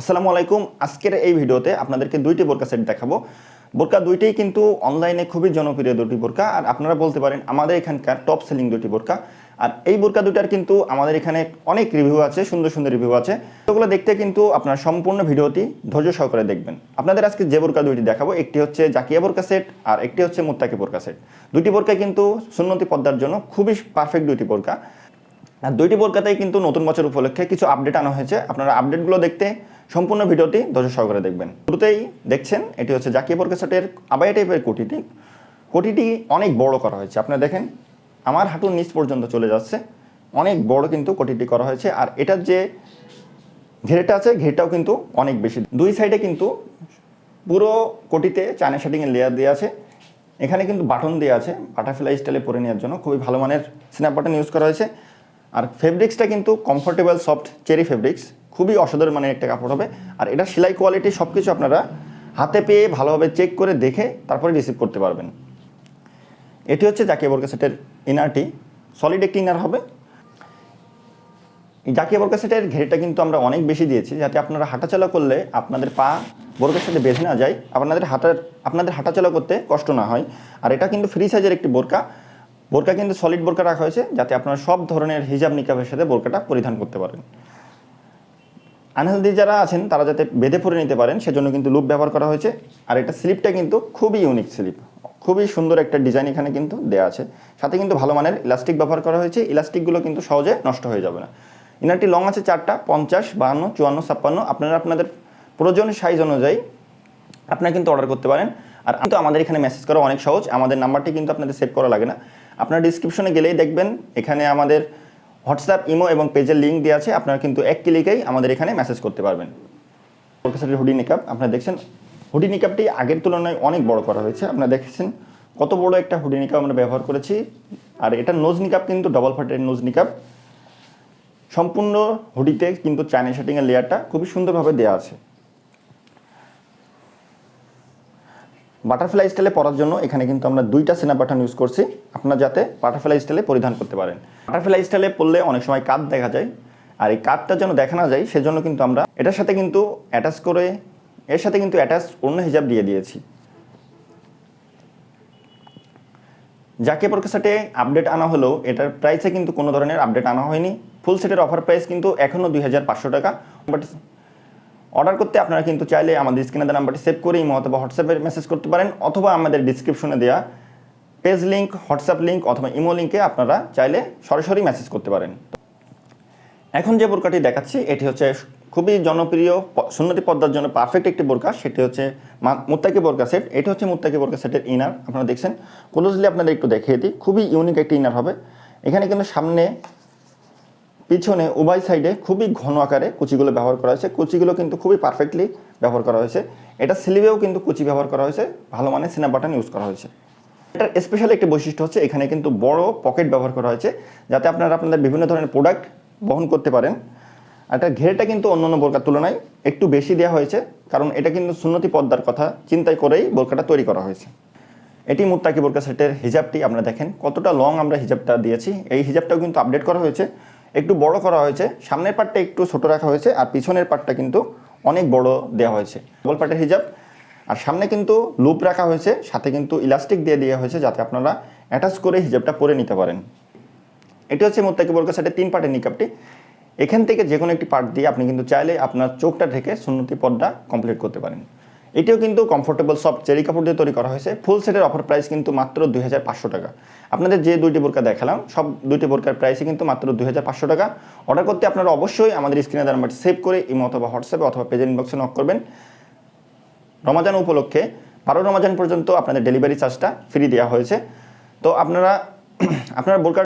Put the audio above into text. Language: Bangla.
আসসালামু আলাইকুম। আজকের এই ভিডিওতে আপনাদেরকে দুইটি বোরকা সেট দেখাবো। বোরকা দুইটাই কিন্তু অনলাইনে খুবই জনপ্রিয় দুটি বোরকা। আর আপনারা বলতে পারেন, আমাদের এখানকার টপ সেলিং দুটি বোরকা। আর এই বোরকা দুটার কিন্তু আমাদের এখানে অনেক রিভিউ আছে, সুন্দর সুন্দর রিভিউ আছে। ওগুলো দেখতে কিন্তু আপনার সম্পূর্ণ ভিডিওটি ধৈর্য সহকারে দেখবেন। আপনাদের আজকে যে বোরকা দুইটি দেখাবো, একটি হচ্ছে জাকিয়া বোরকা সেট আর একটি হচ্ছে মুত্তাকি বোরকা সেট দুটি বোরকা কিন্তু সুন্নতি পদ্মার জন্য খুবই পারফেক্ট দুটি বোরকা। আর দুইটি বোরকাতেই কিন্তু নতুন বছর উপলক্ষে কিছু আপডেট আনা হয়েছে। আপনারা আপডেটগুলো দেখতে সম্পূর্ণ ভিডিওটি ধৈর্য সহকারে দেখবেন। শুরুতেই দেখছেন, এটি হচ্ছে জাকিয়া বোরকা সেটের আবাই টাইপের কোটিটি কোটিটি অনেক বড় করা হয়েছে। আপনারা দেখেন, আমার হাঁটুর নিচ পর্যন্ত চলে যাচ্ছে। অনেক বড় কিন্তু কোটিটি করা হয়েছে। আর এটার যে ঘেরটা আছে, ঘেরটাও কিন্তু অনেক বেশি। দুই সাইডে কিন্তু পুরো কোটিতে চায়না শার্টিংয়ের লেয়ার দেওয়া আছে। এখানে কিন্তু বাটন দেওয়া আছে। বাটারফ্লাই স্টাইলে পরে নেওয়ার জন্য খুবই ভালো মানের স্ন্যাপ বাটন ইউজ করা হয়েছে। আর ফেব্রিক্সটা কিন্তু কমফোর্টেবল সফট চেরি ফেব্রিক্স খুবই অসাধারণ মানের একটা কাপড় হবে। আর এটা সেলাই কোয়ালিটি সব কিছু আপনারা হাতে পেয়ে ভালোভাবে চেক করে দেখে তারপরে রিসিভ করতে পারবেন। এটি হচ্ছে জাকিয়া বোরকা সেটের ইনারটি সলিড একটি ইনার হবে। জাকিয়া বোরকা সেটের ঘেরটা কিন্তু আমরা অনেক বেশি দিয়েছি, যাতে আপনারা হাঁটাচলা করলে আপনাদের পা বোরকার সাথে বেঁধে না যায়, আপনাদের হাঁটার, আপনাদের হাঁটাচলা করতে কষ্ট না হয়। আর এটা কিন্তু ফ্রি সাইজের একটি বোরকা। বোরকা কিন্তু সলিড বোরকা রাখা হয়েছে, যাতে আপনারা সব ধরনের হিজাব নিকাবের সাথে বোরকাটা পরিধান করতে পারেন। আনহেলদি যারা আছেন, তারা যাতে বেঁধে পরে নিতে পারেন, সেজন্য কিন্তু লুপ ব্যবহার করা হয়েছে। আর এটা স্লিপটা কিন্তু খুবই ইউনিক স্লিপ খুবই সুন্দর একটা ডিজাইন এখানে কিন্তু দেওয়া আছে। সাথে কিন্তু ভালো মানের ইলাস্টিক ব্যবহার করা হয়েছে। ইলাস্টিকগুলো কিন্তু সহজে নষ্ট হয়ে যাবে না। ইনারটি লং আছে চারটা, পঞ্চাশ, বাহান্ন, চুয়ান্ন, ছাপ্পান্ন। আপনারা আপনাদের প্রয়োজন সাইজ অনুযায়ী আপনারা কিন্তু অর্ডার করতে পারেন। আর কিন্তু আমাদের এখানে মেসেজ করা অনেক সহজ। আমাদের নাম্বারটি কিন্তু আপনাদের সেভ করা লাগে না। আপনারা ডিসক্রিপশনে গেলেই দেখবেন, এখানে আমাদের হোয়াটসঅ্যাপ, ইমো এবং পেজের লিঙ্ক দেওয়া আছে, আপনারা কিন্তু এক ক্লিকেই আমাদের এখানে মেসেজ করতে পারবেন। কলকাতার হুডি নিকাপ আপনারা দেখছেন, হুডি নিকাপটি আগের তুলনায় অনেক বড় করা হয়েছে। আপনারা দেখেছেন কত বড় একটা হুডি নিকাপ আমরা ব্যবহার করেছি। আর এটা নোজ নিকাপ কিন্তু ডবল ফাটের নোজ নিকাপ সম্পূর্ণ হুডিতে কিন্তু চাইনা শার্টিংয়ের লেয়ারটা খুবই সুন্দরভাবে দেওয়া আছে। বাটারফ্লাই স্টাইলে পরার জন্য এখানে কিন্তু আমরা দুইটা সিনা বাটন ইউজ করছি। আপনারা যাতে বাটারফ্লাই স্টাইলে পরিধান করতে পারেন। বাটারফ্লাই স্টাইলে পরলে অনেক সময় কাত দেখা যায়। আর এই কাতটা যেন দেখা না যায়, সেজন্য কিন্তু আমরা এটার সাথে কিন্তু অ্যাটাচ করে, এর সাথে কিন্তু অ্যাটাচ অন্য হিসাব দিয়ে দিয়েছি। যাকে সেটে আপডেট আনা হলেও এটার প্রাইসে কিন্তু কোনো ধরনের আপডেট আনা হয়নি। ফুল সেটের অফার প্রাইস কিন্তু এখনও দুই হাজার পাঁচশো টাকা। বাট অর্ডার করতে আপনারা কিন্তু চাইলে আমাদের স্ক্রিনে দেওয়া নাম্বারটি সেভ করে ইমো অথবা হোয়াটসঅ্যাপে মেসেজ করতে পারেন অথবা আমাদের ডিসক্রিপশনে দেওয়া পেজ লিঙ্ক হোয়াটসঅ্যাপ লিঙ্ক অথবা ইমো লিঙ্কে আপনারা চাইলে সরাসরি মেসেজ করতে পারেন। এখন যে বোরকাটি দেখাচ্ছি, এটি হচ্ছে খুবই জনপ্রিয় সুন্নতি পদ্মার জন্য পারফেক্ট একটি বোরকা। সেটি হচ্ছে মুত্তাকি বোরকা সেট এটি হচ্ছে মুত্তাকি বোরকা সেটের ইনার আপনারা দেখছেন? ক্লোজলি আপনাদের একটু দেখিয়ে দিই। খুবই ইউনিক একটি ইনার হবে। এখানে কিন্তু সামনে পিছনে উভয় সাইডে খুবই ঘন আকারে কুচিগুলো ব্যবহার করা হয়েছে। কুচিগুলো কিন্তু খুবই পারফেক্টলি ব্যবহার করা হয়েছে। এটা স্লিভেও কিন্তু কুচি ব্যবহার করা হয়েছে। ভালো মানের সিনা বাটন ইউজ করা হয়েছে। এটার স্পেশাল একটি বৈশিষ্ট্য হচ্ছে এখানে কিন্তু বড় পকেট ব্যবহার করা হয়েছে, যাতে আপনারা আপনাদের বিভিন্ন ধরনের প্রোডাক্ট বহন করতে পারেন। এটার ঘেরটা কিন্তু অন্য অন্য বোরকার তুলনায় একটু বেশি দেওয়া হয়েছে, কারণ এটা কিন্তু সুন্নতি পদ্মার কথা চিন্তাই করেই বোরকাটা তৈরি করা হয়েছে। এটি মুত্তাকি বোরকা সেটের হিজাবটি আপনারা দেখেন, কতটা লং আমরা হিজাবটা দিয়েছি। এই হিজাবটাও কিন্তু আপডেট করা হয়েছে। একটু বড় করা হয়েছে। সামনের পার্টটা একটু ছোট রাখা হয়েছে আর পিছনের পার্টটা কিন্তু অনেক বড় দেওয়া হয়েছে। ডবল পার্টের হিজাব। আর সামনে কিন্তু লুপ রাখা হয়েছে, সাথে কিন্তু ইলাস্টিক দিয়ে দেওয়া হয়েছে যাতে আপনারা অ্যাটাচ করে হিজাবটা পরে নিতে পারেন। এটি হচ্ছে মোত্তাকি বোরকা সেটের তিন পার্টের নিকাপটি। এখান থেকে যে কোনো একটি পার্ট দিয়ে আপনি কিন্তু চাইলে আপনার চোখটা ঢেকে সুন্নতি পদটা কমপ্লিট করতে পারেন। এটিও কিন্তু কমফোর্টেবল সফট চেরি কাপড় দিয়ে তৈরি করা হয়েছে। ফুল সেটের অফার প্রাইস কিন্তু মাত্র দুই টাকা। আপনাদের যে দুইটি বোরকা দেখালাম, সব দুইটি বোরকার প্রাইসই কিন্তু মাত্র দুই টাকা। অর্ডার করতে আপনারা অবশ্যই আমাদের স্ক্রিনে নাম্বারটি সেভ করে ইমো অথবা হোয়াটসঅ্যাপে অথবা পেজের ইনবক্সে নক করবেন। রমাজান উপলক্ষে বারো রমাজান পর্যন্ত আপনাদের ডেলিভারি চার্জটা ফ্রি দেওয়া হয়েছে। তো আপনারা আপনারা বোরকার